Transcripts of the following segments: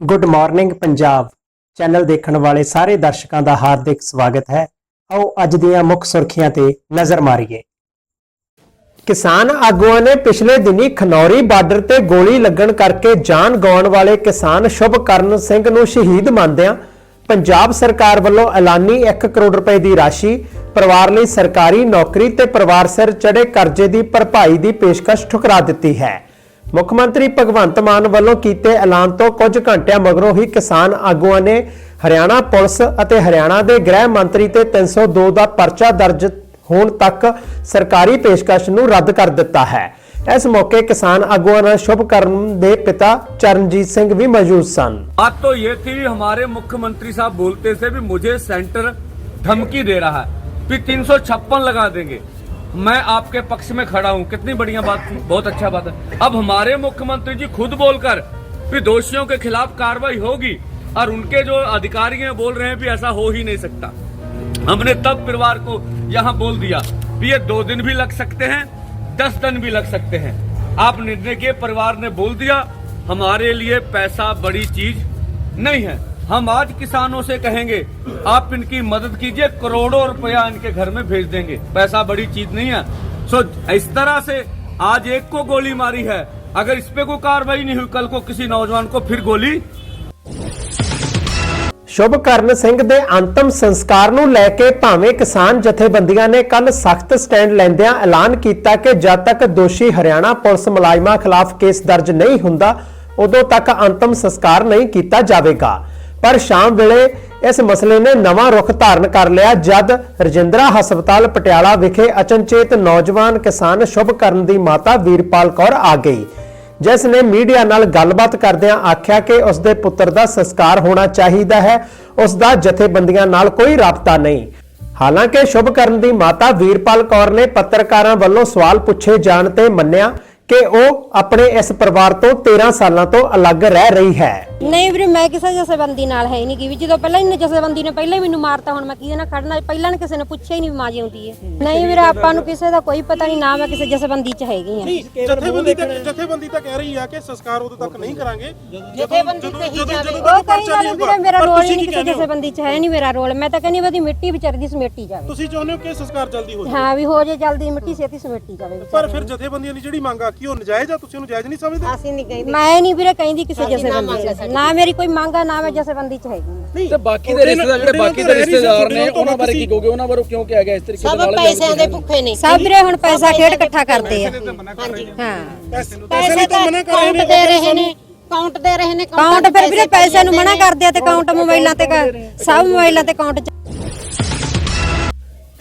Good morning Punjab channel ਦੇਖਣ ਵਾਲੇ ਸਾਰੇ ਦਰਸ਼ਕਾਂ ਦਾ ਹਾਰਦਿਕ ਸਵਾਗਤ ਹੈ। ਆਓ ਅੱਜ ਦੀਆਂ ਮੁੱਖ ਸੁਰਖੀਆਂ ਤੇ ਨਜ਼ਰ ਮਾਰੀਏ। ਕਿਸਾਨ ਆਗੂਆਂ ਨੇ ਪਿਛਲੇ ਦਿਨੀ ਖਨੌਰੀ ਬਾਰਡਰ ਤੇ ਗੋਲੀ ਲੱਗਣ ਕਰਕੇ ਜਾਨ ਗਵਾਉਣ ਵਾਲੇ ਕਿਸਾਨ ਸ਼ੁਭਕਰਨ ਸਿੰਘ ਨੂੰ ਸ਼ਹੀਦ ਮੰਨਦਿਆਂ ਪੰਜਾਬ ਸਰਕਾਰ ਵੱਲੋਂ ਐਲਾਨੀ 1 ਕਰੋੜ ਰੁਪਏ ਦੀ ਰਾਸ਼ੀ, ਪਰਿਵਾਰ ਲਈ ਸਰਕਾਰੀ ਨੌਕਰੀ ਤੇ ਪਰਿਵਾਰ ਸਿਰ ਚੜੇ ਕਰਜ਼ੇ ਦੀ ਭਰਪਾਈ ਦੀ ਪੇਸ਼ਕਸ਼ ਠੁਕਰਾ ਦਿੱਤੀ ਹੈ। ਮੁੱਖ ਮੰਤਰੀ ਭਗਵੰਤ ਮਾਨ ਵੱਲੋਂ ਕੀਤੇ ਐਲਾਨ ਤੋਂ ਕੁਝ ਘੰਟਿਆਂ ਮਗਰੋਂ ਹੀ ਕਿਸਾਨ ਆਗੂਆਂ ਨੇ ਹਰਿਆਣਾ ਪੁਲਿਸ ਅਤੇ ਹਰਿਆਣਾ ਦੇ ਗ੍ਰਹਿ ਮੰਤਰੀ ਤੇ 302 ਦਾ ਪਰਚਾ ਦਰਜ ਹੋਣ ਤੱਕ ਸਰਕਾਰੀ ਪੇਸ਼ਕਸ਼ ਨੂੰ ਰੱਦ ਕਰ ਦਿੱਤਾ ਹੈ ਇਸ ਮੌਕੇ ਕਿਸਾਨ ਆਗੂਆਂ ਨਾਲ ਸ਼ੁਭਕਰਨ ਦੇ ਪਿਤਾ ਚਰਨਜੀਤ ਸਿੰਘ ਵੀ ਮੌਜੂਦ ਸਨ बात तो ये थी हमारे मुख्यमंत्री साहब बोलते थे भी मुझे सेंटर धमकी दे रहा है भी तीन लगा देंगे मैं आपके पक्ष में खड़ा हूँ। कितनी बढ़िया बात थी। बहुत अच्छा बात है। अब हमारे मुख्यमंत्री जी खुद बोलकर भी दोषियों के खिलाफ कार्रवाई होगी और उनके जो अधिकारी हैं, बोल रहे हैं भी ऐसा हो ही नहीं सकता। हमने तब परिवार को यहाँ बोल दिया, भी ये दो दिन भी लग सकते हैं, दस दिन भी लग सकते हैं। आप निर्णय किए परिवार ने बोल दिया, हमारे लिए पैसा बड़ी चीज़ नहीं है। हम आज किसानों से कहेंगे आप इनकी मदद कीजिए करोड़ों रुपया इनके घर में भेज देंगे पैसा बड़ी चीज नहीं है सो इस तरह से आज एक को गोली मारी है अगर इस पे कोई कार्रवाई नहीं हुई कल को किसी नौजवान को फिर गोली ਸ਼ੁਭਕਰਨ ਸਿੰਘ ਦੇ ਅੰਤਮ ਸੰਸਕਾਰ ਨੂੰ ਲੈ ਕੇ ਭਾਵੇਂ ਕਿਸਾਨ ਜਥੇਬੰਦੀਆਂ ਨੇ ਕੱਲ ਸਖਤ ਸਟੈਂਡ ਲੈਂਦਿਆਂ ਐਲਾਨ ਕੀਤਾ ਕਿ ਜਦ ਤੱਕ ਦੋਸ਼ੀ ਹਰਿਆਣਾ ਪੁਲਿਸ ਮੁਲਾਜ਼ਮਾਂ ਖਿਲਾਫ ਕੇਸ ਦਰਜ ਨਹੀਂ ਹੁੰਦਾ ਉਦੋਂ ਤੱਕ ਅੰਤਮ ਸੰਸਕਾਰ ਨਹੀਂ ਕੀਤਾ ਜਾਵੇਗਾ ਪਰ ਸ਼ਾਮ ਵੇਲੇ ਇਸ ਮਸਲੇ ਨੇ ਨਵਾਂ ਰੁਖ ਧਾਰਨ ਕਰ ਲਿਆ, ਜਦ ਰਜਿੰਦਰਾ ਹਸਪਤਾਲ ਪਟਿਆਲਾ ਵਿਖੇ ਅਚਨਚੇਤ ਨੌਜਵਾਨ ਕਿਸਾਨ ਸ਼ੁਭਕਰਨ ਦੀ ਮਾਤਾ ਵੀਰਪਾਲ ਕੌਰ ਆ ਗਈ, ਜਿਸ ਨੇ ਮੀਡੀਆ ਨਾਲ ਗੱਲਬਾਤ ਕਰਦਿਆਂ ਆਖਿਆ ਕਿ ਉਸ ਦੇ ਪੁੱਤਰ ਦਾ ਸੰਸਕਾਰ ਹੋਣਾ ਚਾਹੀਦਾ ਹੈ ਉਸ ਦਾ ਜਥੇਬੰਦੀਆਂ ਨਾਲ ਕੋਈ ਰਾਬਤਾ ਨਹੀਂ। ਹਾਲਾਂਕਿ ਸ਼ੁਭ ਕਰਨ ਦੀ ਮਾਤਾ ਵੀਰਪਾਲ ਕੌਰ ਨੇ ਪੱਤਰਕਾਰਾਂ ਵੱਲੋਂ ਸਵਾਲ ਪੁੱਛੇ ਜਾਣ ਤੇ ਮੰਨਿਆ ਕਿ ਉਹ ਆਪਣੇ ਇਸ ਪਰਿਵਾਰ ਤੋਂ 13 ਸਾਲਾਂ ਤੋਂ ਅਲੱਗ ਰਹਿ ਰਹੀ ਹੈ। ਨਹੀਂ ਵੀਰੇ ਮੈਂ ਕਿਸੇ ਜਥੇਬੰਦੀ ਨਾਲ ਹੈ ਨਹੀਂ ਕਿ ਵੀ ਜਦੋਂ ਪਹਿਲਾਂ ਇਹਨੇ ਜਥੇਬੰਦੀ ਨੇ ਪਹਿਲਾਂ ਹੀ ਮੈਨੂੰ ਮਾਰਤਾ ਹੁਣ ਮੈਂ ਕਿਹਦੇ ਨਾਲ ਖੜਨਾ? ਪਹਿਲਾਂ ਨੇ ਕਿਸੇ ਨੇ ਪੁੱਛਿਆ ਹੀ ਨਹੀਂ ਵੀ ਮਾਂ ਜਿਉਂਦੀ ਹੈ। ਨਹੀਂ ਵੀਰੇ ਆਪਾਂ ਨੂੰ ਕਿਸੇ ਦਾ ਕੋਈ ਪਤਾ ਨਹੀਂ ਨਾ ਮੈਂ ਕਿਸੇ ਜਥੇਬੰਦੀ 'ਚ ਹੈਗੀ ਆ ਜਥੇਬੰਦੀ ਤਾਂ ਜਥੇਬੰਦੀ ਤਾਂ ਕਹਿ ਰਹੀ ਆ ਕਿ ਸੰਸਕਾਰ ਉਦੋਂ ਤੱਕ ਨਹੀਂ ਕਰਾਂਗੇ। ਜਥੇਬੰਦੀ ਤੇ ਹੀ ਜਾਵੇ। ਉਹ ਕਹੀ ਜਾਂਦੇ ਵੀਰੇ ਮੇਰਾ ਰੋਲ ਹੀ ਨਹੀਂ ਕਿਸੇ ਜਥੇਬੰਦੀ 'ਚ ਹੈ ਨਹੀਂ ਮੇਰਾ ਰੋਲ। ਮੈਂ ਤਾਂ ਕਹਿੰਦੀ ਉਹਦੀ ਮਿੱਟੀ ਵਿਚਾਰੀ ਦੀ ਸਮੇਟੀ ਜਾਵੇ। ਤੁਸੀਂ ਚਾਹੁੰਦੇ ਹੋ ਕਿ ਸੰਸਕਾਰ ਜਲਦੀ ਹੋ ਜਾਵੇ? ਹਾਂ ਵੀ ਹੋ ਜੇ ਜਲਦੀ ਮਿੱਟੀ ਛੇਤੀ ਸਮੇਟੀ ਜਾਵੇ ਪਰ ਫਿਰ ਜਥੇਬੰਦੀਆਂ ਦੀ ਜਿਹੜੀ ਮੰਗ ਆ ਕੀ ਉਹ ਨਜਾਇਜ਼ ਆ? ਤੁਸੀਂ ਉਹਨੂੰ ਜਾਇਜ਼ ਨਹੀਂ ਸਮਝਦੇ? ਅਸੀਂ ਨਹੀਂ ਕਹਿੰਦੀ। ਮੈਂ ਨਹੀਂ ਵੀਰੇ ਕਹਿੰਦੀ ਕਿਸੇ ਜਥੇਬੰਦੀ 'ਚ ਨਾ ਮੇਰੀ ਕੋਈ ਮੰਗ ਆ ਨਾ ਮੈਂ ਜਥੇਬੰਦੀ 'ਚ ਹੈਗੀ ਹਾਂ। ਨਹੀਂ। ਤੇ ਬਾਕੀ ਦੇ ਰਿਸ਼ਤੇਦਾਰ ਜਿਹੜੇ ਬਾਕੀ ਦੇ ਰਿਸ਼ਤੇਦਾਰ ਨੇ ਉਹਨਾਂ ਬਾਰੇ ਕੀ ਕਹੋਗੇ? ਉਹਨਾਂ ਬਾਰੇ ਕਿਉਂ ਕਿਹਾ ਗਿਆ? ਇਸ ਤਰੀਕੇ ਦੇ ਨਾਲ ਪੈਸਿਆਂ ਦੇ ਭੁੱਖੇ ਨੇ। ਸਭ ਵੀਰੇ ਹੁਣ ਪੈਸਾ ਖੇਡ ਇਕੱਠਾ ਕਰਦੇ ਆ। ਹਾਂ। ਪੈਸੇ ਤਾਂ ਮਨਾ ਕਰ ਰਹੇ ਕਾਊਂਟ ਦੇ ਰਹੇ ਨੇ ਕਾਊਂਟ ਦੇ ਰਹੇ ਨੇ ਕਾਊਂਟ ਫਿਰ ਵੀਰੇ ਪੈਸੇ ਨੂੰ ਮਨਾ ਕਰਦੇ ਆ ਤੇ ਕਾਊਂਟ ਮੋਬਾਈਲਾਂ ਤੇ ਕ- ਸਭ ਮੋਬਾਈਲਾਂ ਤੇ ਕਾਊਂਟ ਚ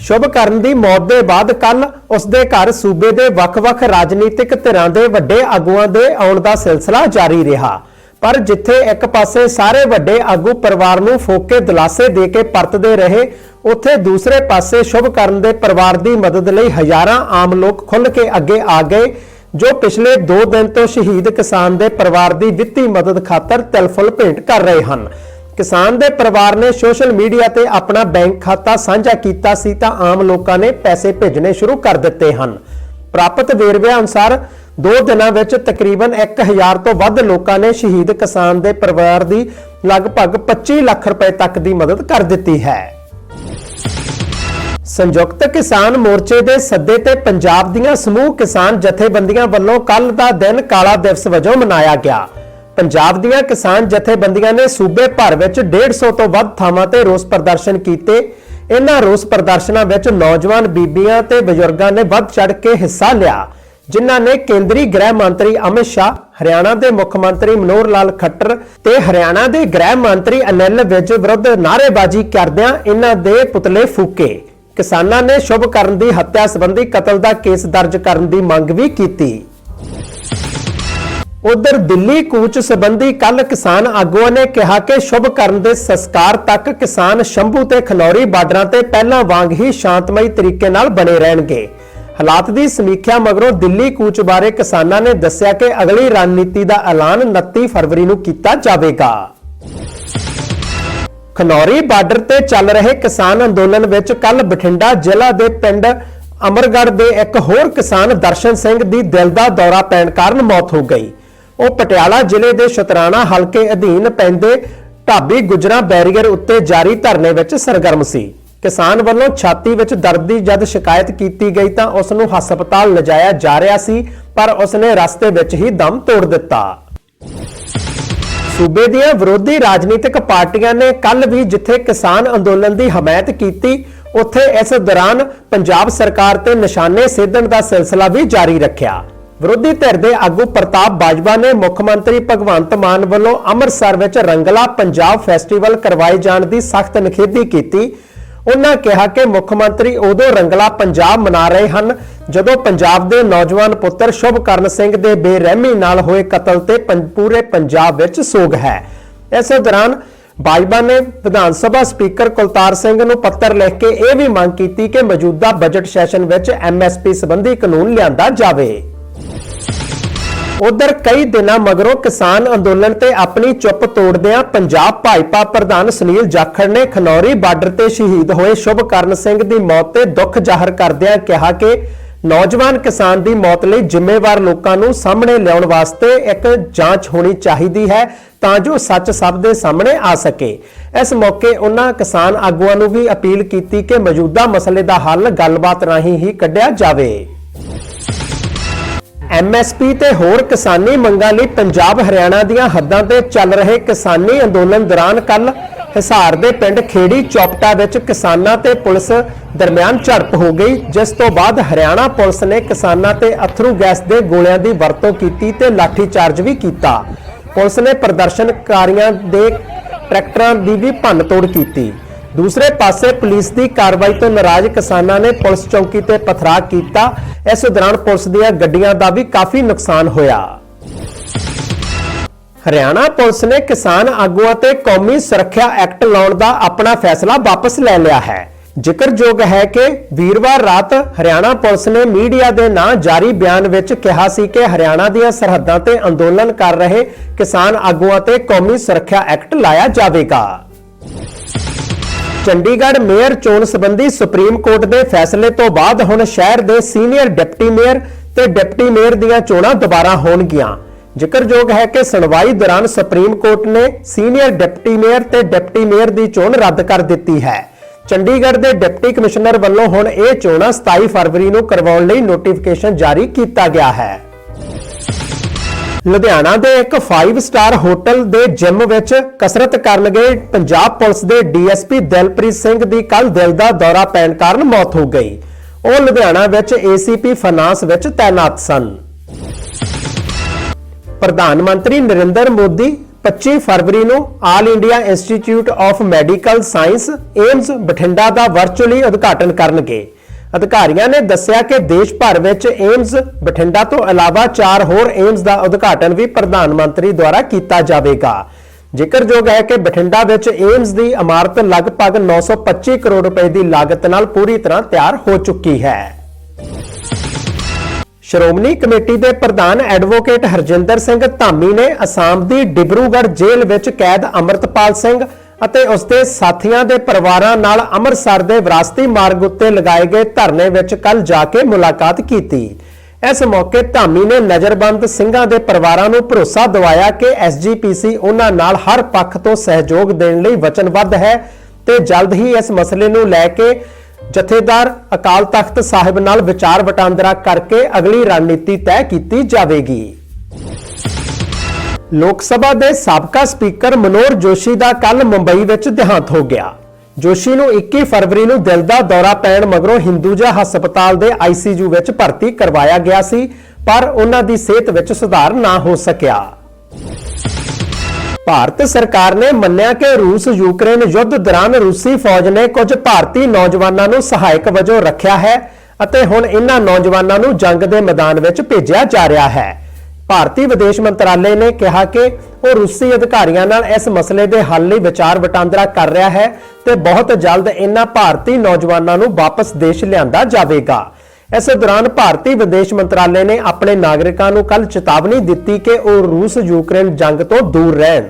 ਸ਼ੁਭਕਰਨ ਦੀ ਮੌਤ ਦੇ ਬਾਅਦ ਕੱਲ ਉਸ ਦੇ ਘਰ ਸੂਬੇ ਦੇ ਵੱਖ-ਵੱਖ ਰਾਜਨੀਤਿਕ ਧਿਰਾਂ ਦੇ ਵੱਡੇ ਆਗੂਆਂ ਦੇ ਆਉਣ ਦਾ ਸਿਲਸਿਲਾ ਜਾਰੀ ਰਿਹਾ। ਪਰ ਜਿੱਥੇ ਇੱਕ ਪਾਸੇ ਸਾਰੇ ਵੱਡੇ ਆਗੂ ਪਰਿਵਾਰ ਨੂੰ ਫੋਕੇ ਦਿਲਾਸੇ ਦੇ ਕੇ ਪਰਤਦੇ ਰਹੇ, ਉੱਥੇ ਦੂਸਰੇ ਪਾਸੇ ਸ਼ੁਭ ਕਰਨ ਦੇ ਪਰਿਵਾਰ ਦੀ ਮਦਦ ਲਈ ਹਜ਼ਾਰਾਂ ਆਮ ਲੋਕ ਖੁੱਲ ਕੇ ਅੱਗੇ ਆ ਗਏ, ਜੋ ਪਿਛਲੇ 2 ਦਿਨ ਤੋਂ ਸ਼ਹੀਦ ਕਿਸਾਨ ਦੇ ਪਰਿਵਾਰ ਦੀ ਵਿੱਤੀ ਮਦਦ ਖਾਤਰ ਤਿਲਫੁਲ ਭੇਂਟ ਕਰ ਰਹੇ ਹਨ। ਕਿਸਾਨ ਦੇ ਪਰਿਵਾਰ ਨੇ ਸੋਸ਼ਲ ਮੀਡੀਆ ਤੇ ਆਪਣਾ ਬੈਂਕ ਖਾਤਾ ਸਾਂਝਾ ਕੀਤਾ ਸੀ ਤਾਂ ਆਮ ਲੋਕਾਂ ਨੇ ਪੈਸੇ ਭੇਜਣੇ ਸ਼ੁਰੂ ਕਰ ਦਿੱਤੇ ਹਨ। ਪ੍ਰਾਪਤ ਵੇਰਵਿਆਂ ਅਨੁਸਾਰ 2 ਦਿਨਾਂ ਵਿੱਚ ਤਕਰੀਬਨ 1000 ਤੋਂ ਵੱਧ ਲੋਕਾਂ ਨੇ ਸ਼ਹੀਦ ਕਿਸਾਨ ਦੇ ਪਰਿਵਾਰ ਦੀ ਲਗਭਗ 25 ਲੱਖ ਰੁਪਏ ਤੱਕ ਦੀ ਮਦਦ ਕਰ ਦਿੱਤੀ ਹੈ। ਸੰਯੁਕਤ ਕਿਸਾਨ ਮੋਰਚੇ ਦੇ ਸੱਦੇ ਤੇ ਪੰਜਾਬ ਦੀਆਂ ਸਮੂਹ ਕਿਸਾਨ ਜਥੇਬੰਦੀਆਂ ਵੱਲੋਂ ਕੱਲ ਦਾ ਦਿਨ ਕਾਲਾ ਦਿਵਸ ਵਜੋਂ ਮਨਾਇਆ ਗਿਆ। ਪੰਜਾਬ ਦੀਆਂ ਕਿਸਾਨ ਜਥੇਬੰਦੀਆਂ ਨੇ ਸੂਬੇ ਭਰ ਵਿੱਚ 150 ਤੋਂ ਵੱਧ ਥਾਵਾਂ ਤੇ ਰੋਸ ਪ੍ਰਦਰਸ਼ਨ ਕੀਤੇ। ਇਹਨਾਂ ਰੋਸ ਪ੍ਰਦਰਸ਼ਨਾਂ ਵਿੱਚ ਨੌਜਵਾਨ ਬੀਬੀਆਂ ਤੇ ਬਜ਼ੁਰਗਾਂ ਨੇ ਵੱਧ ਚੜ ਕੇ ਹਿੱਸਾ ਲਿਆ। ਜਿਨ੍ਹਾਂ ਨੇ ਕੇਂਦਰੀ ਗ੍ਰਹਿ ਮੰਤਰੀ ਅਮਿਤ ਸ਼ਾਹ, ਹਰਿਆਣਾ ਦੇ ਮੁੱਖ ਮੰਤਰੀ ਮਨੋਹਰ ਲਾਲ ਖੱਟਰ ਤੇ ਹਰਿਆਣਾ ਦੇ ਗ੍ਰਹਿ ਮੰਤਰੀ ਅਨਿਲ ਵਿਜ ਵਿਰੁੱਧ ਨਾਅਰੇਬਾਜ਼ੀ ਕਰਦਿਆਂ ਇਹਨਾਂ ਦੇ ਪੁਤਲੇ ਫੂਕੇ। ਕਿਸਾਨਾਂ ਨੇ ਸ਼ੁਭ ਕਰਨ ਦੀ ਹੱਤਿਆ ਸੰਬੰਧੀ ਕਤਲ ਦਾ ਕੇਸ ਦਰਜ ਕਰਨ ਦੀ ਮੰਗ ਵੀ ਕੀਤੀ। ਉਧਰ ਦਿੱਲੀ ਕੂਚ ਸੰਬੰਧੀ ਕੱਲ ਕਿਸਾਨ ਆਗੂਆਂ ਨੇ ਕਿਹਾ ਕਿ ਸ਼ੁਭਕਰਨ ਦੇ ਸੰਸਕਾਰ ਤੱਕ ਕਿਸਾਨ ਸ਼ੰਭੂ ਤੇ ਖਨੌਰੀ ਬਾਰਡਰਾਂ ਤੇ ਪਹਿਲਾਂ ਵਾਂਗ ਹੀ ਸ਼ਾਂਤਮਈ ਤਰੀਕੇ ਨਾਲ ਬਣੇ ਰਹਿਣਗੇ। ਹਾਲਾਤ ਦੀ ਸਮੀਖਿਆ ਮਗਰੋਂ ਦਿੱਲੀ ਕੂਚ ਬਾਰੇ ਕਿਸਾਨਾਂ ਨੇ ਦੱਸਿਆ ਕਿ ਅਗਲੀ ਰਣਨੀਤੀ ਦਾ ਐਲਾਨ 29 ਫਰਵਰੀ ਨੂੰ ਕੀਤਾ ਜਾਵੇਗਾ। ਖਨੌਰੀ ਬਾਰਡਰ ਤੇ ਚੱਲ ਰਹੇ ਕਿਸਾਨ ਅੰਦੋਲਨ ਵਿੱਚ ਕੱਲ ਬਠਿੰਡਾ ਜ਼ਿਲ੍ਹਾ ਦੇ ਪਿੰਡ ਅਮਰਗੜ੍ਹ ਦੇ ਇੱਕ ਹੋਰ ਕਿਸਾਨ ਦਰਸ਼ਨ ਸਿੰਘ ਦੀ ਦਿਲ ਦਾ ਦੌਰਾ ਪੈਣ ਕਾਰਨ ਮੌਤ ਹੋ ਗਈ। ਉਹ ਪਟਿਆਲਾ ਜ਼ਿਲ੍ਹੇ ਦੇ ਸ਼ਤਰਾਣਾ ਹਲਕੇ ਅਧੀਨ ਪੈਂਦੇ ਢਾਬੀ ਗੁਜਰਾ ਬੈਰੀਅਰ ਉੱਤੇ ਜਾਰੀ ਧਰਨੇ ਵਿੱਚ ਸਰਗਰਮ ਸੀ। ਕਿਸਾਨ ਵੱਲੋਂ ਛਾਤੀ ਵਿੱਚ ਦਰਦ ਦੀ ਜਦ ਸ਼ਿਕਾਇਤ ਕੀਤੀ ਗਈ ਤਾਂ ਉਸ ਨੂੰ ਹਸਪਤਾਲ ਲਿਜਾਇਆ ਜਾ ਰਿਹਾ ਸੀ, ਪਰ ਉਸ ਨੇ ਰਸਤੇ ਵਿੱਚ ਹੀ ਦਮ ਤੋੜ ਦਿੱਤਾ। ਸੂਬੇ ਦੀਆਂ ਵਿਰੋਧੀ ਰਾਜਨੀਤਿਕ ਪਾਰਟੀਆਂ ਨੇ ਕੱਲ ਵੀ ਜਿੱਥੇ ਕਿਸਾਨ ਅੰਦੋਲਨ ਦੀ ਹਮਾਇਤ ਕੀਤੀ, ਉੱਥੇ ਇਸ ਦੌਰਾਨ ਪੰਜਾਬ ਸਰਕਾਰ ਤੇ ਨਿਸ਼ਾਨੇ ਸੇਧਣ ਦਾ ਸਿਲਸਿਲਾ ਵੀ ਜਾਰੀ ਰੱਖਿਆ। ਵਿਰੋਧੀ ਧਿਰ ਦੇ ਆਗੂ ਪ੍ਰਤਾਪ ਬਾਜਵਾ ਨੇ ਮੁੱਖ ਮੰਤਰੀ ਭਗਵੰਤ ਮਾਨ ਵੱਲੋਂ ਅੰਮ੍ਰਿਤਸਰ ਵਿੱਚ ਰੰਗਲਾ ਪੰਜਾਬ ਫੈਸਟੀਵਲ ਕਰਵਾਏ ਜਾਣ ਦੀ ਸਖਤ ਨਿਖੇਧੀ ਕੀਤੀ। ਉਹਨਾਂ ਕਿਹਾ ਕਿ ਮੁੱਖ ਮੰਤਰੀ ਉਦੋਂ ਰੰਗਲਾ ਪੰਜਾਬ ਮਨਾ ਰਹੇ ਹਨ, ਜਦੋਂ ਪੰਜਾਬ ਦੇ ਨੌਜਵਾਨ ਪੁੱਤਰ ਸ਼ੁਭਕਰਨ ਸਿੰਘ ਦੇ ਬੇਰਹਿਮੀ ਨਾਲ ਹੋਏ ਕਤਲ ਤੇ ਪੂਰੇ ਪੰਜਾਬ ਵਿੱਚ ਸੋਗ ਹੈ। ਇਸੇ ਦੌਰਾਨ ਬਾਜਵਾ ਨੇ ਵਿਧਾਨ ਸਭਾ ਸਪੀਕਰ ਕੁਲਤਾਰ ਸਿੰਘ ਨੂੰ ਪੱਤਰ ਲਿਖ ਕੇ ਇਹ ਵੀ ਮੰਗ ਕੀਤੀ ਕਿ ਮੌਜੂਦਾ ਬਜਟ ਸੈਸ਼ਨ ਵਿੱਚ ਐਮਐਸਪੀ ਸੰਬੰਧੀ ਕਾਨੂੰਨ ਲਿਆਂਦਾ ਜਾਵੇ। ਉਧਰ ਕਈ ਦਿਨਾਂ ਮਗਰੋਂ ਕਿਸਾਨ ਅੰਦੋਲਨ ਤੇ ਆਪਣੀ ਚੁੱਪ ਤੋੜਦਿਆਂ ਪੰਜਾਬ ਭਾਜਪਾ ਪ੍ਰਧਾਨ ਸੁਨੀਲ ਜਾਖੜ ਨੇ ਖਨੌਰੀ ਬਾਰਡਰ ਤੇ ਸ਼ਹੀਦ ਹੋਏ ਸ਼ੁਭਕਰਨ ਸਿੰਘ ਦੀ ਮੌਤ ਤੇ ਦੁੱਖ ਜ਼ਾਹਰ ਕਰਦਿਆਂ ਕਿਹਾ ਕਿ ਨੌਜਵਾਨ ਕਿਸਾਨ ਦੀ ਮੌਤ ਲਈ ਜ਼ਿੰਮੇਵਾਰ ਲੋਕਾਂ ਨੂੰ ਸਾਹਮਣੇ ਲਿਆਉਣ ਵਾਸਤੇ ਇੱਕ ਜਾਂਚ ਹੋਣੀ ਚਾਹੀਦੀ ਹੈ ਤਾਂ ਜੋ ਸੱਚ ਸਭ ਦੇ ਸਾਹਮਣੇ ਆ ਸਕੇ। ਇਸ ਮੌਕੇ ਉਹਨਾਂ ਕਿਸਾਨ ਆਗੂਆਂ ਨੂੰ ਵੀ ਅਪੀਲ ਕੀਤੀ ਕਿ ਮੌਜੂਦਾ ਮਸਲੇ ਦਾ ਹੱਲ ਗੱਲਬਾਤ ਰਾਹੀਂ ਹੀ ਕੱਢਿਆ ਜਾਵੇ। ਐਮਐਸਪੀ ਤੇ ਹੋਰ ਕਿਸਾਨੀ ਮੰਗਾਂ ਲਈ ਪੰਜਾਬ ਹਰਿਆਣਾ ਦੀਆਂ ਹੱਦਾਂ ਤੇ ਚੱਲ ਰਹੇ ਕਿਸਾਨੀ ਅੰਦੋਲਨ ਦੌਰਾਨ ਕੱਲ ਹਿਸਾਰ ਦੇ ਪਿੰਡ ਖੇੜੀ ਚੌਪਟਾ ਵਿੱਚ ਕਿਸਾਨਾਂ ਤੇ ਪੁਲਿਸ ਦਰਮਿਆਨ ਝੜਪ ਹੋ ਗਈ, ਜਿਸ ਤੋਂ ਬਾਅਦ ਹਰਿਆਣਾ ਪੁਲਿਸ ਨੇ ਕਿਸਾਨਾਂ ਤੇ ਅਥਰੂ ਗੈਸ ਦੇ ਗੋਲਿਆਂ ਦੀ ਵਰਤੋਂ ਕੀਤੀ ਤੇ ਲਾਠੀ ਚਾਰਜ ਵੀ ਕੀਤਾ। ਪੁਲਿਸ ਨੇ ਪ੍ਰਦਰਸ਼ਨਕਾਰੀਆਂ ਦੇ ਟਰੈਕਟਰਾਂ ਦੀ ਵੀ ਭੰਨਤੋੜ ਕੀਤੀ। ਦੂਸਰੇ ਪਾਸੇ ਪੁਲਿਸ ਦੀ ਕਾਰਵਾਈ ਤੋਂ ਨਾਰਾਜ਼ ਕਿਸਾਨਾਂ ਨੇ ਪੁਲਿਸ ਚੌਕੀ ਤੇ ਪਥਰਾ ਕੀਤਾ। ਇਸ ਦੌਰਾਨ ਪੁਲਿਸ ਦੀਆਂ ਗੱਡੀਆਂ ਦਾ ਵੀ ਕਾਫੀ ਨੁਕਸਾਨ ਹੋਇਆ। ਹਰਿਆਣਾ ਪੁਲਿਸ ਨੇ ਕਿਸਾਨ ਆਗੂਆਂ ਤੇ ਕੌਮੀ ਸੁਰੱਖਿਆ ਐਕਟ ਲਾਉਣ ਦਾ ਆਪਣਾ ਫੈਸਲਾ ਵਾਪਸ ਲੈ ਲਿਆ ਹੈ। ਜ਼ਿਕਰਯੋਗ ਹੈ ਕਿ ਵੀਰਵਾਰ ਰਾਤ ਹਰਿਆਣਾ ਪੁਲਿਸ ਨੇ ਮੀਡੀਆ ਦੇ ਨਾਂ ਜਾਰੀ ਬਿਆਨ ਵਿੱਚ ਕਿਹਾ ਸੀ ਕਿ ਹਰਿਆਣਾ ਦੀਆਂ ਸਰਹੱਦਾਂ ਤੇ ਅੰਦੋਲਨ ਕਰ ਰਹੇ ਕਿਸਾਨ ਆਗੂਆਂ ਤੇ ਕੌਮੀ ਸੁਰੱਖਿਆ ਐਕਟ ਲਾਇਆ ਜਾਵੇਗਾ। ਚੰਡੀਗੜ੍ਹ ਮੇਅਰ ਚੋਣ ਸੰਬੰਧੀ ਸੁਪਰੀਮ ਕੋਰਟ ਦੇ ਫੈਸਲੇ ਤੋਂ ਬਾਅਦ ਹੁਣ ਸ਼ਹਿਰ ਦੇ ਸੀਨੀਅਰ ਡਿਪਟੀ ਮੇਅਰ ਤੇ ਡਿਪਟੀ ਮੇਅਰ ਦੀਆਂ ਚੋਣਾਂ ਦੁਬਾਰਾ ਹੋਣਗੀਆਂ। ਜ਼ਿਕਰਯੋਗ ਹੈ ਕਿ ਸੁਣਵਾਈ ਦੌਰਾਨ ਸੁਪਰੀਮ ਕੋਰਟ ਨੇ ਸੀਨੀਅਰ ਡਿਪਟੀ ਮੇਅਰ ਤੇ ਡਿਪਟੀ ਮੇਅਰ ਦੀ ਚੋਣ ਰੱਦ ਕਰ ਦਿੱਤੀ ਹੈ। ਚੰਡੀਗੜ੍ਹ ਦੇ ਡਿਪਟੀ ਕਮਿਸ਼ਨਰ ਵੱਲੋਂ ਹੁਣ ਇਹ ਚੋਣਾਂ 27 ਫਰਵਰੀ ਨੂੰ ਕਰਵਾਉਣ ਲਈ ਨੋਟੀਫਿਕੇਸ਼ਨ ਜਾਰੀ ਕੀਤਾ ਗਿਆ ਹੈ। ਲੁਧਿਆਣਾ ਦੇ ਇੱਕ 5 ਸਟਾਰ ਹੋਟਲ ਦੇ ਜਿਮ ਵਿੱਚ ਕਸਰਤ ਕਰਨ ਗਏ ਪੰਜਾਬ ਪੁਲਿਸ ਦੇ ਡੀਐਸਪੀ ਦਿਲਪ੍ਰੀਤ ਸਿੰਘ ਦੀ ਕੱਲ ਦਿਲ ਦਾ ਦੌਰਾ ਪੈਣ ਕਾਰਨ ਮੌਤ ਹੋ ਗਈ। ਉਹ ਲੁਧਿਆਣਾ ਵਿੱਚ ਏਸੀਪੀ ਫਾਈਨਾਂਸ ਵਿੱਚ ਤਾਇਨਾਤ ਸਨ। ਪ੍ਰਧਾਨ ਮੰਤਰੀ ਨਰਿੰਦਰ ਮੋਦੀ 25 ਫਰਵਰੀ ਨੂੰ All India Institute of Medical Science AIIMS Bathinda the virtually ਉਦਘਾਟਨ ਕਰਨਗੇ। ਅਧਿਕਾਰੀਆਂ ਨੇ ਦੱਸਿਆ ਕਿ ਦੇਸ਼ ਭਰ ਵਿੱਚ ਏਮਸ ਬਠਿੰਡਾ ਤੋਂ ਇਲਾਵਾ ਚਾਰ ਹੋਰ ਏਮਸ ਦਾ ਉਦਘਾਟਨ ਵੀ ਪ੍ਰਧਾਨ ਮੰਤਰੀ ਦੁਆਰਾ ਕੀਤਾ ਜਾਵੇਗਾ। ਜ਼ਿਕਰਯੋਗ ਹੈ ਕਿ ਬਠਿੰਡਾ ਵਿੱਚ ਏਮਸ ਦੀ ਇਮਾਰਤ ਲਗਭਗ 925 ਕਰੋੜ ਰੁਪਏ ਦੀ ਲਾਗਤ ਨਾਲ ਪੂਰੀ ਤਰ੍ਹਾਂ ਤਿਆਰ ਹੋ ਚੁੱਕੀ ਹੈ। ਸ਼੍ਰੋਮਣੀ ਕਮੇਟੀ ਦੇ ਪ੍ਰਧਾਨ ਐਡਵੋਕੇਟ ਹਰਜਿੰਦਰ ਸਿੰਘ ਧਾਮੀ ਨੇ ਅਸਾਮ ਦੀ ਡਿਬਰੂਗੜ੍ਹ ਜੇਲ੍ਹ ਵਿੱਚ ਕੈਦ ਅਮਰਤਪਾਲ ਸਿੰਘ ਅਤੇ ਉਸਦੇ ਸਾਥੀਆਂ ਦੇ ਪਰਿਵਾਰਾਂ ਨਾਲ ਅੰਮ੍ਰਿਤਸਰ ਦੇ ਵਿਰਾਸਤੀ ਮਾਰਗ ਉੱਤੇ ਲਗਾਏ ਗਏ ਧਰਨੇ ਵਿੱਚ ਕੱਲ ਜਾ ਕੇ ਮੁਲਾਕਾਤ ਕੀਤੀ। ਇਸ ਮੌਕੇ ਧਾਮੀ ਨੇ ਨਜ਼ਰਬੰਦ ਸਿੰਘਾਂ ਦੇ ਪਰਿਵਾਰਾਂ ਨੂੰ ਭਰੋਸਾ ਦਿਵਾਇਆ ਕਿ ਐਸਜੀਪੀਸੀ ਉਹਨਾਂ ਨਾਲ ਹਰ ਪੱਖ ਤੋਂ ਸਹਿਯੋਗ ਦੇਣ ਲਈ ਵਚਨਬੱਧ ਹੈ ਤੇ ਜਲਦ ਹੀ ਇਸ ਮਸਲੇ ਨੂੰ ਲੈ ਕੇ ਜਥੇਦਾਰ ਅਕਾਲ ਤਖਤ ਸਾਹਿਬ ਨਾਲ ਵਿਚਾਰ ਵਟਾਂਦਰਾ ਕਰਕੇ ਅਗਲੀ ਰਣਨੀਤੀ ਤੈਅ ਕੀਤੀ ਜਾਵੇਗੀ। ਲੋਕ ਸਭਾ ਦੇ ਸਾਬਕਾ ਸਪੀਕਰ ਮਨੋਹਰ ਜੋਸ਼ੀ ਦਾ ਕੱਲ ਮੁੰਬਈ ਵਿੱਚ ਦੇਹਾਂਤ ਹੋ ਗਿਆ। ਜੋਸ਼ੀ ਨੂੰ 21 ਫਰਵਰੀ ਨੂੰ ਦਿਲ ਦਾ ਦੌਰਾ ਪੈਣ ਮਗਰੋਂ ਹਿੰਦੂਜਾ ਹਸਪਤਾਲ ਦੇ ਆਈਸੀਯੂ ਵਿੱਚ ਭਰਤੀ ਕਰਵਾਇਆ ਗਿਆ ਸੀ, ਪਰ ਉਹਨਾਂ ਦੀ ਸਿਹਤ ਵਿੱਚ ਸੁਧਾਰ ਨਾ ਹੋ ਸਕਿਆ। ਭਾਰਤ ਸਰਕਾਰ ਨੇ ਮੰਨਿਆ ਕਿ ਰੂਸ ਯੂਕਰੇਨ ਯੁੱਧ ਦੌਰਾਨ ਰੂਸੀ ਫੌਜ ਨੇ ਕੁਝ ਭਾਰਤੀ ਨੌਜਵਾਨਾਂ ਨੂੰ ਸਹਾਇਕ ਵਜੋਂ ਰੱਖਿਆ ਹੈ ਅਤੇ ਹੁਣ ਇਹਨਾਂ ਨੌਜਵਾਨਾਂ ਨੂੰ ਜੰਗ ਦੇ ਮੈਦਾਨ ਵਿੱਚ ਭੇਜਿਆ ਜਾ ਰਿਹਾ ਹੈ। ਭਾਰਤੀ ਵਿਦੇਸ਼ ਮੰਤਰਾਲੇ ਨੇ ਕਿਹਾ ਕਿ ਉਹ ਰੂਸੀ ਅਧਿਕਾਰੀਆਂ ਨਾਲ ਇਸ ਮਸਲੇ ਦੇ ਹੱਲ ਲਈ ਵਿਚਾਰ ਵਟਾਂਦਰਾ ਕਰ ਰਿਹਾ ਹੈ ਤੇ ਬਹੁਤ ਜਲਦ ਇਹਨਾਂ ਭਾਰਤੀ ਨੌਜਵਾਨਾਂ ਨੂੰ ਵਾਪਸ ਦੇਸ਼ ਲਿਆਂਦਾ ਜਾਵੇਗਾ। ਇਸ ਦੌਰਾਨ ਭਾਰਤੀ ਵਿਦੇਸ਼ ਮੰਤਰਾਲੇ ਨੇ ਆਪਣੇ ਨਾਗਰਿਕਾਂ ਨੂੰ ਕੱਲ ਚੇਤਾਵਨੀ ਦਿੱਤੀ ਕਿ ਉਹ ਰੂਸ ਯੂਕਰੇਨ ਜੰਗ ਤੋਂ ਦੂਰ ਰਹਿਣ।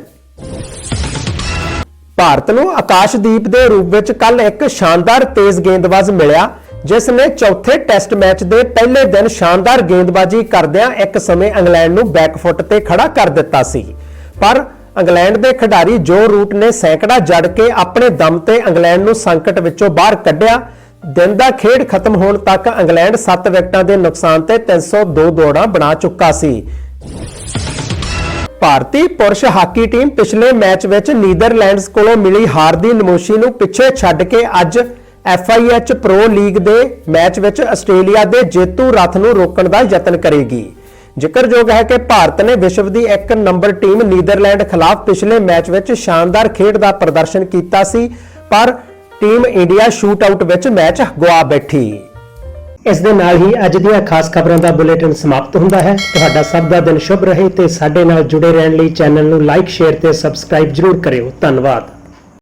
ਭਾਰਤ ਨੂੰ ਆਕਾਸ਼ਦੀਪ ਦੇ ਰੂਪ ਵਿੱਚ ਕੱਲ ਇੱਕ ਸ਼ਾਨਦਾਰ ਤੇਜ਼ ਗੇਂਦਬਾਜ਼ ਮਿਲਿਆ। ਜਿਸ ਨੇ ਚੌਥੇ ਟੈਸਟ ਮੈਚ ਦੇ ਪਹਿਲੇ ਦਿਨ ਸ਼ਾਨਦਾਰ ਗੇਂਦਬਾਜ਼ੀ ਕਰਦਿਆਂ ਇੱਕ ਸਮੇਂ ਇੰਗਲੈਂਡ ਨੂੰ ਬੈਕਫੁੱਟ ਤੇ ਖੜਾ ਕਰ ਦਿੱਤਾ ਸੀ। ਪਰ ਇੰਗਲੈਂਡ ਦੇ ਖਿਡਾਰੀ ਜੋ ਰੂਟ ਨੇ ਸੈਂਕੜਾ ਜੜ ਕੇ ਆਪਣੇ ਦਮ ਤੇ ਇੰਗਲੈਂਡ ਨੂੰ ਸੰਕਟ ਵਿੱਚੋਂ ਬਾਹਰ ਕੱਢਿਆ, ਦਿਨ ਦਾ ਖੇਡ ਖਤਮ ਹੋਣ ਤੱਕ ਇੰਗਲੈਂਡ 7 ਵਿਕਟਾਂ ਦੇ ਨੁਕਸਾਨ ਤੇ 302 ਦੌੜਾਂ ਬਣਾ ਚੁੱਕਾ ਸੀ। ਭਾਰਤੀ ਪੁਰਸ਼ ਹਾਕੀ ਟੀਮ ਪਿਛਲੇ ਮੈਚ ਵਿੱਚ ਨੀਦਰਲੈਂਡਸ ਕੋਲੋਂ ਮਿਲੀ ਹਾਰ ਦੀ ਨਮੋਸ਼ੀ ਨੂੰ ਪਿੱਛੇ ਛੱਡ ਕੇ ਅੱਜ FIH ਪ੍ਰੋ ਲੀਗ ਦੇ ਮੈਚ ਵਿੱਚ ਆਸਟ੍ਰੇਲੀਆ ਦੇ ਜੇਤੂ ਰੱਥ ਨੂੰ ਰੋਕਣ ਦਾ ਯਤਨ ਕਰੇਗੀ। ਜ਼ਿਕਰਯੋਗ ਹੈ ਕਿ ਭਾਰਤ ਨੇ ਵਿਸ਼ਵ ਦੀ ਇੱਕ ਨੰਬਰ ਟੀਮ ਨੀਦਰਲੈਂਡ ਖਿਲਾਫ ਪਿਛਲੇ ਮੈਚ ਵਿੱਚ ਸ਼ਾਨਦਾਰ ਖੇਡ ਦਾ ਪ੍ਰਦਰਸ਼ਨ ਕੀਤਾ ਸੀ, ਪਰ ਟੀਮ ਇੰਡੀਆ ਸ਼ੂਟ ਆਊਟ ਵਿੱਚ ਮੈਚ ਗਵਾ ਬੈਠੀ। ਇਸ ਦੇ ਨਾਲ ਹੀ ਅੱਜ ਦੀਆਂ ਖਾਸ ਖਬਰਾਂ ਦਾ ਬੁਲੇਟਿਨ ਸਮਾਪਤ ਹੁੰਦਾ ਹੈ। ਤੁਹਾਡਾ ਸਭ ਦਾ ਦਿਨ ਸ਼ੁਭ ਰਹੇ ਤੇ ਸਾਡੇ ਨਾਲ ਜੁੜੇ ਰਹਿਣ ਲਈ ਚੈਨਲ ਨੂੰ ਲਾਈਕ, ਸ਼ੇਅਰ ਤੇ ਸਬਸਕ੍ਰਾਈਬ ਜਰੂਰ ਕਰਿਓ। ਧੰਨਵਾਦ।